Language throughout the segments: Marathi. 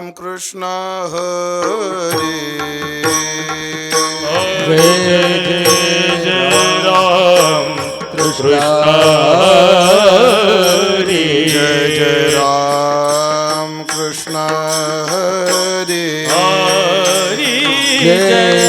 राम कृष्ण हरे जय जय जय राम कृष्ण हरी जय जय राम कृष्ण हरे हरी जय जय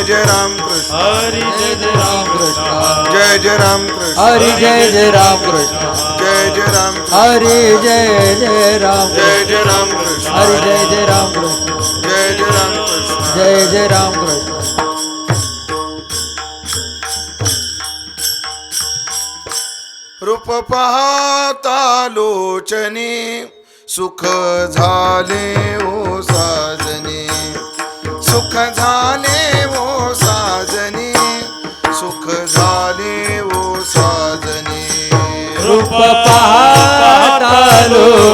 जय जय राम कृष्ण हरे जय जय राम कृष्ण जय जय राम कृष्ण हरे जय जय राम कृष्ण जय जय राम हरे जय जय राम जय जय राम कृष्ण हरे जय जय राम कृष्ण जय जय राम कृष्ण जय जय राम कृष्ण रूप पाहता लोचने सुख झाले ओ साजनी सुख झाले ओ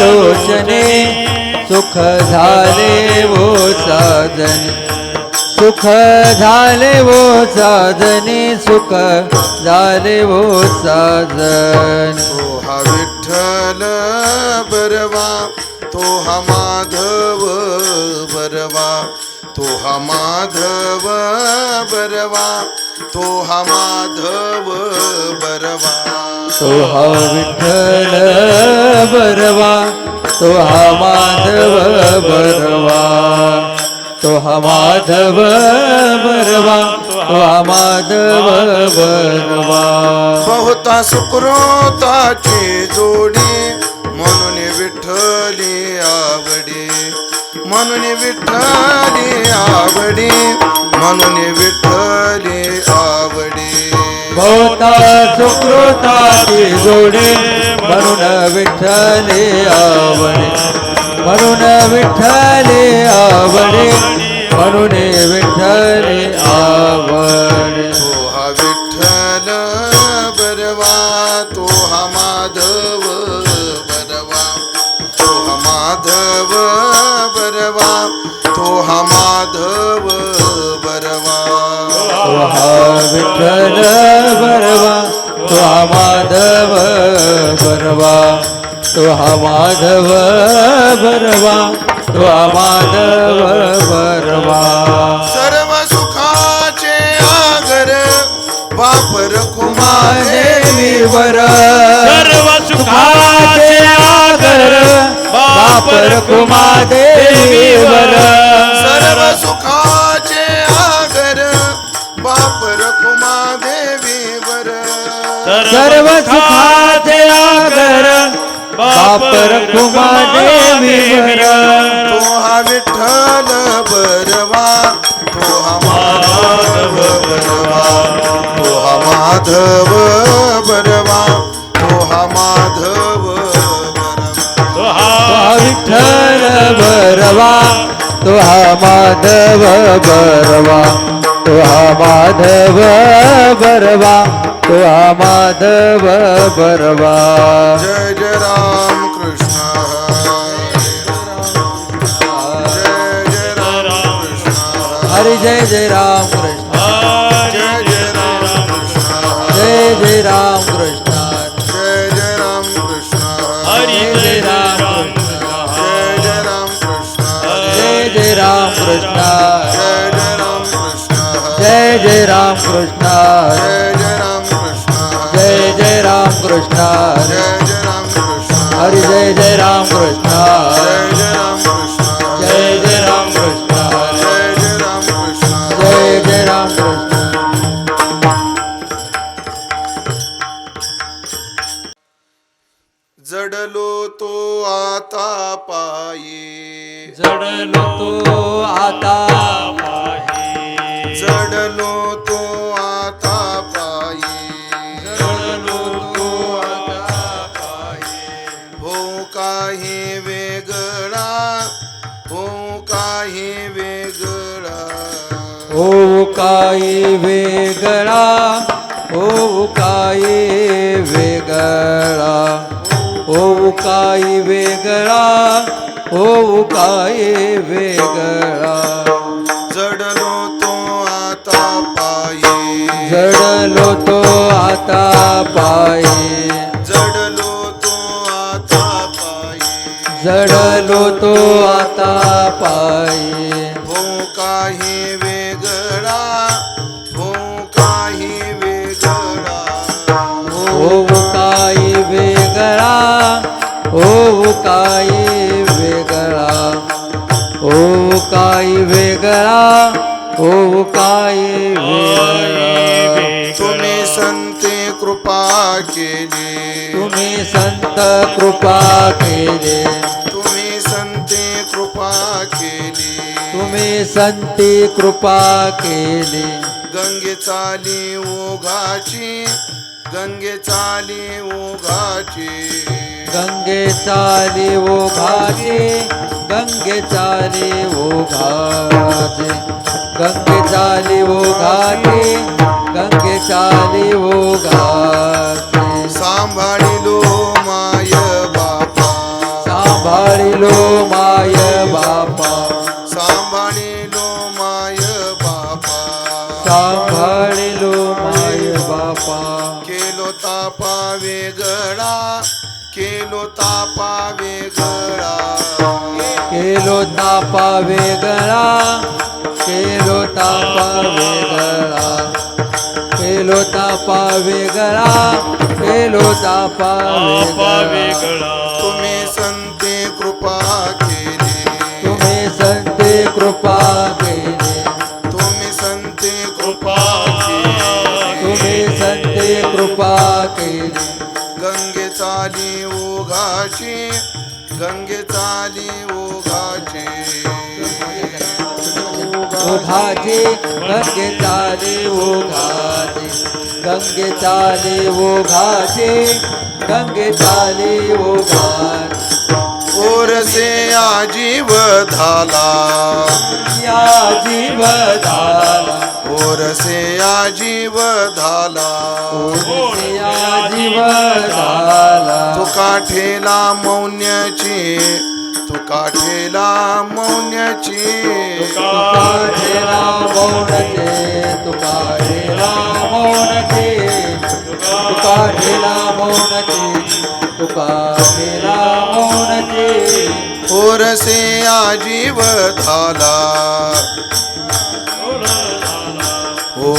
लोचने सुख झाले वो साजने सुख झाले वो साजने सुख झाले वो साधन। तो हा विठ्ठल बरवा तो हा माधव बरवा तो हा माधव बरवा। तोहा माधव बरवा। तोहा विठल बरवा। तोहा माधव बरवा। तोहा माधव बरवा। तोहा माधव बरवा। बहुता सुकरोताची जोडी म्हणून विठली आवडी। म्हणून विठ्ठली आवडी म्हणून विठ्ठली आवडी. भोवता सुकृताची जोडे म्हणून विठ्ठले आवडे. म्हणून विठ्ठले आवडे म्हणून विठ्ठले आवडे. तो हा विठ्ठल बरवा तो हा माधव बरवा तो हा माधव हा विठ्ठल बरवा तो हा माधव बरवा तो हा माधव बरवा तो हा माधव बरवा. सर्व सुखाचे आगर वापर कुमारे देवीवर सर्व सुखाचे आगर बापर कुमा देवीवर सर्व सुखाचे सर्व सुखाचे आगर बापर कुमा देवीवर तो हा विठ्ठल बरवा तो हा माधव बरवा तो हा माधव बरवा तो हा माधव बरवा तो हा विठ्ठल बरवा तो हा माधव बरवा तो हा माधव बरवा तो हा माधव बरवा जय जय राम कृष्ण हरे जय जय राम कृष्ण हरे जय जय राम कृष्ण जय जय राम कृष्ण जय जय राम कृष्ण जय जय राम कृष्ण जय राम कृष्ण जय जय राम कृष्ण जय जय राम कृष्ण जय जय राम कृष्ण कृष्ण हरी जय जय राम कृष्ण जय जय राम कृष्ण जय जय राम कृष्ण जडलो तो आता पायी. जडलो तो आता जडलो हो काही वेगळा हो काही वेगळा हो काही वेगळा हो काही वेगळा. जडलो तो आता पायी. जडलो तो आता पायी. जडलो तो आता पायी. जडलो तो आता पायी. हो काही काही वेगळा हो काही वेगळा काही वेगळा. तुम्ही संते कृपा केली. तुम्ही संत कृपा केले. तुम्ही संते कृपा केली. तुम्ही संती कृपा केली. गंगे चाली ओघाची गंगे चाली उघाचे गंगे चाली उघाचे गंगे चाली उघाचे गंगे चाली उघाचे गंगे चाली उघाचे तापा वेगळा केलो तापा वेगळा केलो तापा वेगळा केलो तापा वेगळा केलो तापा वेगळा केलो तापा वेगळा तुम्ही संते कृपा केली. तुम्ही संते कृपा भाजी गंगे तारे वो घाजे गंगे तारे वो घाजे गंगे तारे वो घाट और से आजीव धाला। आजीव धाला। ओरसे आजीव धाला। या जीव तुका ठेला मौन्याची तुका ठेला मौन्याची। तुका ठेला मौनचे तुका ठेला मौनचे तुका ठेला मौनचे तुका ठेला मौनचे ओरसे आजीव धाला।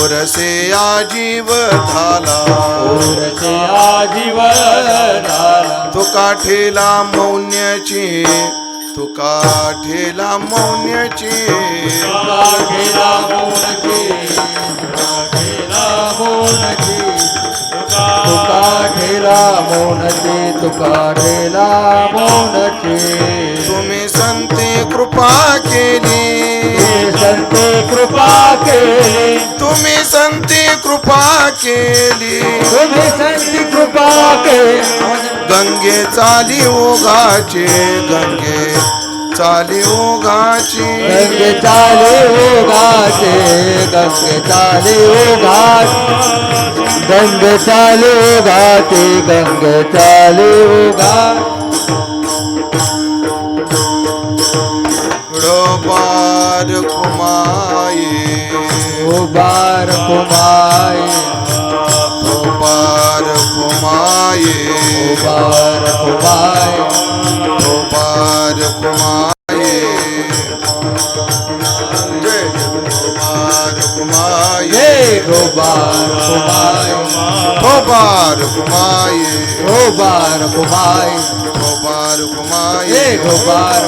ओरसे आजीव झाला ओरसे आजीव झाला तुका ठेला मौन्याची तुका ठेला मौन्याची. ठेला मौनचे ठेला मौनचे तुका ठेला मौनचे तुका ठेला मौनचे तुम्ही संते कृपा केली. केली. तुम्ही संती कृपा गंगे चाली ओघाचे गंगे चाली ओघाची. गंगे चाले ओ घाटे गंगे चाले ओ घाट गंगे चाले ओ घाटे गंगे चाले ओ ওবার কুমায় ওবার কুমায় ওবার কুমায় ওবার কুমায় ওবার কুমায় ওবার কুমায় ওবার কুমায় ওবার কুমায় ওবার